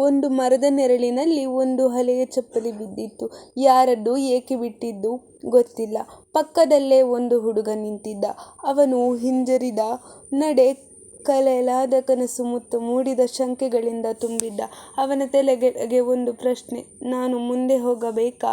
ಒಂದು ಮರದ ನೆರಳಿನಲ್ಲಿ ಒಂದು ಹಳೆಯ ಚಪ್ಪಲಿ ಬಿದ್ದಿತ್ತು. ಯಾರದ್ದು, ಏಕೆ ಬಿಟ್ಟಿದ್ದು ಗೊತ್ತಿಲ್ಲ. ಪಕ್ಕದಲ್ಲೇ ಒಂದು ಹುಡುಗ ನಿಂತಿದ್ದ. ಅವನು ಹಿಂಜರಿದ ನಡೆ, ಕಲೆಯಲಾದ ಕನಸು ಮುತ್ತು ಮೂಡಿದ ಶಂಕೆಗಳಿಂದ ತುಂಬಿದ್ದ. ಅವನ ತಲೆಗೆ ಒಂದು ಪ್ರಶ್ನೆ "ನಾನು ಮುಂದೆ ಹೋಗಬೇಕಾ,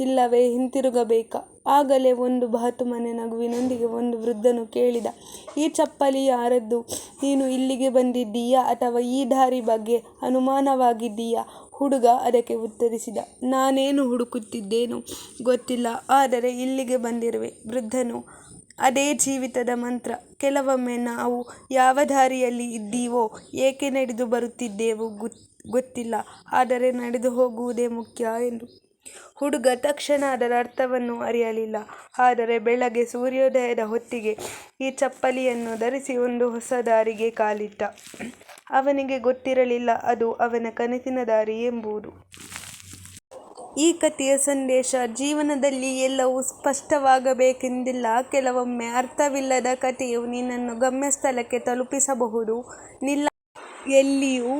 ಇಲ್ಲವೇ ಹಿಂತಿರುಗಬೇಕಾ? " ಆಗಲೇ ಒಂದು ಬಾತುಮನೆ ನಗುವಿನೊಂದಿಗೆ ಒಂದು ವೃದ್ಧನು ಕೇಳಿದ "ಈ ಚಪ್ಪಲಿ ಯಾರದ್ದು? ನೀನು ಇಲ್ಲಿಗೆ ಬಂದಿದ್ದೀಯಾ ಅಥವಾ ಈ ದಾರಿ ಬಗ್ಗೆ ಅನುಮಾನವಾಗಿದ್ದೀಯಾ? " ಹುಡುಗ ಅದಕ್ಕೆ ಉತ್ತರಿಸಿದ "ನಾನೇನು ಹುಡುಕುತ್ತಿದ್ದೇನು ಗೊತ್ತಿಲ್ಲ, ಆದರೆ ಇಲ್ಲಿಗೆ ಬಂದಿರುವೆ" ವೃದ್ಧನು "ಅದೇ ಜೀವಿತದ ಮಂತ್ರ. ಕೆಲವೊಮ್ಮೆ ನಾವು ಯಾವ ದಾರಿಯಲ್ಲಿ ಇದ್ದೀವೋ, ಏಕೆ ನಡೆದು ಬರುತ್ತಿದ್ದೇವೋ ಗೊತ್ತಿಲ್ಲ, ಆದರೆ ನಡೆದು ಹೋಗುವುದೇ ಮುಖ್ಯ" ಎಂದ. ಹುಡುಗ ತಕ್ಷಣ ಅದರ ಅರ್ಥವನ್ನು ಅರಿಯಲಿಲ್ಲ. ಆದರೆ ಬೆಳಗ್ಗೆ ಸೂರ್ಯೋದಯದ ಹೊತ್ತಿಗೆ ಈ ಚಪ್ಪಲಿಯನ್ನು ಧರಿಸಿ ಒಂದು ಹೊಸ ದಾರಿಗೆ ಕಾಲಿಟ್ಟ. ಅವನಿಗೆ ಗೊತ್ತಿರಲಿಲ್ಲ ಅದು ಅವನ ಕನಸಿನ ದಾರಿ ಎಂಬುದು. ಈ ಕಥೆಯ ಸಂದೇಶ ಜೀವನದಲ್ಲಿ ಎಲ್ಲವೂ ಸ್ಪಷ್ಟವಾಗಬೇಕೆಂದಿಲ್ಲ. ಕೆಲವೊಮ್ಮೆ ಅರ್ಥವಿಲ್ಲದ ಕಥೆಯು ನಿನ್ನನ್ನು ಗಮ್ಯಸ್ಥಳಕ್ಕೆ ತಲುಪಿಸಬಹುದು. ನಿಲ್ಲ ಎಲ್ಲಿಯೂ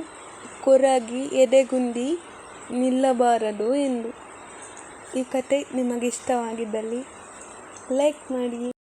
ಕೊರಗಿ ಎದೆಗುಂದಿ ನಿಲ್ಲಬಾರದು ಎಂದು. ಈ ಕಥೆ ನಿಮಗೆ ಇಷ್ಟವಾಗಿದ್ದಲ್ಲಿ ಲೈಕ್ ಮಾಡಿ.